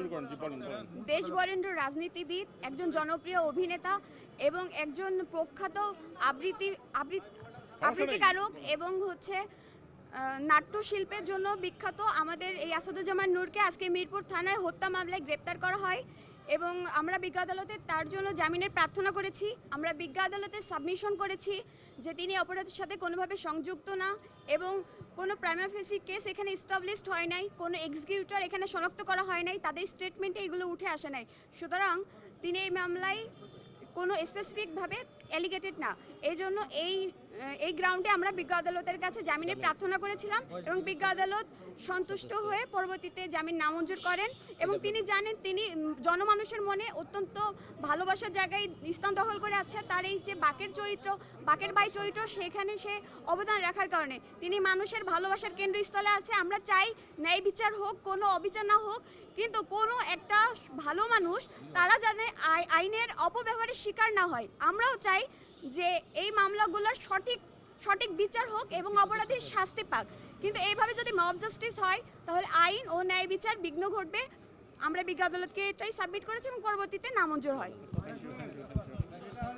শুরু করেন জি বলেন বলেন। দেশ বরেণ্য রাজনীতিবিদ একজন জনপ্রিয় অভিনেতা এবং একজন প্রখ্যাত আবৃত্তি আবৃত্তিকারক এবং হচ্ছে নাট্যশিল্পের জন্য বিখ্যাত আমাদের এই আসাদুজ্জামান নূরকে আজকে মিরপুর থানায় হত্যা মামলায় গ্রেপ্তার করা হয়। এবং আমরা বিজ্ঞ আদালতে তার জন্য জামিনের প্রার্থনা করেছি। আমরা বিজ্ঞ আদালতে সাবমিশন করেছি যে তিনি অপরাধের সাথে কোনোভাবে সংযুক্ত না এবং কোনো প্রাইমাফেসি কেস এখানে এস্টাবলিশড হয় নাই, কোনো এক্সিকিউটর এখানে শনাক্ত করা হয় নাই, তাদের স্টেটমেন্টে এগুলো উঠে আসে নাই। সুতরাং তিনি এই মামলায় কোনো স্পেসিফিকভাবে অ্যালিগেটেড না। এই জন্য এই এই গ্রাউন্ডে আমরা বিজ্ঞ আদালতের কাছে জামিনের প্রার্থনা করেছিলাম এবং বিজ্ঞ আদালত সন্তুষ্ট হয়ে পরবর্তীতে জামিন নামঞ্জুর করেন এবং তিনি জানেন তিনি জনমানুষের মনে অত্যন্ত ভালোবাসার জায়গায় স্থান দখল করে আছে। তার এই যে বাকের চরিত্র বাকের বাই চরিত্র সেখানে সে অবদান রাখার কারণে তিনি মানুষের ভালোবাসার কেন্দ্রস্থলে আছে। আমরা চাই ন্যায় বিচার হোক কোনো অবিচার না হোক কিন্তু কোনো একটা ভালো মানুষ তারা যাতে আই- আইনের অপব্যবহারের শিকার না হয়। আমরাও চাই যে এই মামলাগুলোর সঠিক সঠিক বিচার হোক এবং অপরাধীর শাস্তি পাক। কিন্তু এইভাবে যদি মব জাস্টিস হয়, তাহলে আইন ও ন্যায় বিচার বিঘ্ন ঘটবে। আমরা বিজ্ঞ আদালতকে এটাই সাবমিট করেছি এবং পরবর্তীতে নামঞ্জুর হয়।